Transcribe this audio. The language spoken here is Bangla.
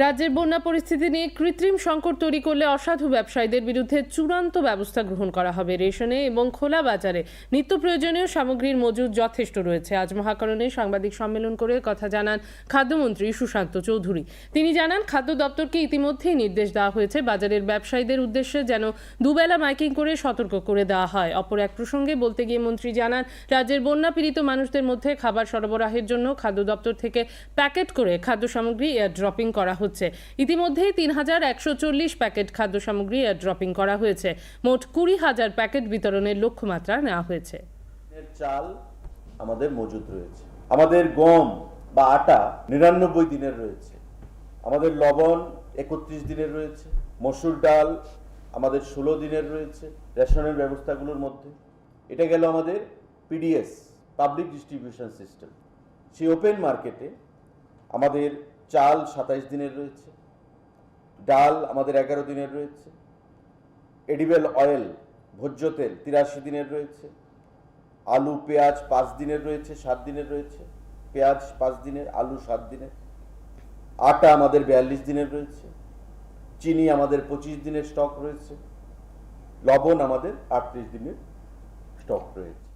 রাজ্যের বন্যা পরিস্থিতি নিয়ে কৃত্রিম সংকট তৈরি করলে অসাধু ব্যবসায়ীদের বিরুদ্ধে চূড়ান্ত ব্যবস্থা গ্রহণ করা হবে রেশনে এবং খোলা বাজারে। নিত্য প্রয়োজনীয় সামগ্রীর মজুদ যথেষ্ট রয়েছে। আজ মহাকরণে সাংবাদিক সম্মেলন করে কথা জানান খাদ্যমন্ত্রী সুশান্ত চৌধুরী। তিনি জানান, খাদ্য দপ্তরকে ইতিমধ্যেই নির্দেশ দেওয়া হয়েছে বাজারের ব্যবসায়ীদের উদ্দেশ্যে যেন দুবেলা মাইকিং করে সতর্ক করে দেওয়া হয়। অপর এক প্রসঙ্গে বলতে গিয়ে মন্ত্রী জানান, রাজ্যের বন্যা পীড়িত মানুষদের মধ্যে খাবার সরবরাহের জন্য খাদ্য দপ্তর থেকে প্যাকেট করে খাদ্য সামগ্রী এয়ার ড্রপিং করা হচ্ছে। ইতিমধ্যেই তিন হাজার একশো চল্লিশ প্যাকেট খাদ্য সামগ্রী এয়ার ড্রপিং করা হয়েছে। মোট কুড়ি হাজার প্যাকেট বিতরণের লক্ষ্যমাত্রা নেওয়া হয়েছে। চাল আমাদের মজুদ রয়েছে। আমাদের গম বা আটা নিরানব্বই দিনের রয়েছে। আমাদের লবণ একত্রিশ দিনের রয়েছে। মসুর ডাল আমাদের ষোলো দিনের রয়েছে রেশনের ব্যবস্থাগুলোর মধ্যে। এটা গেল আমাদের পিডিএস পাবলিক ডিস্ট্রিবিউশন সিস্টেম সেই ওপেন মার্কেটে আমাদের চাল সাতাইশ দিনের রয়েছে, ডাল আমাদের এগারো দিনের রয়েছে, এডিবেল অয়েল, ভোজ্য তেল তিরাশি দিনের রয়েছে, আলু, পেঁয়াজ পাঁচ দিনের রয়েছে, সাত দিনের রয়েছে, পেঁয়াজ পাঁচ দিনের, আলু সাত দিনের, আটা আমাদের বিয়াল্লিশ দিনের রয়েছে, চিনি আমাদের পঁচিশ দিনের স্টক রয়েছে, লবণ আমাদের আটত্রিশ দিনের স্টক রয়েছে।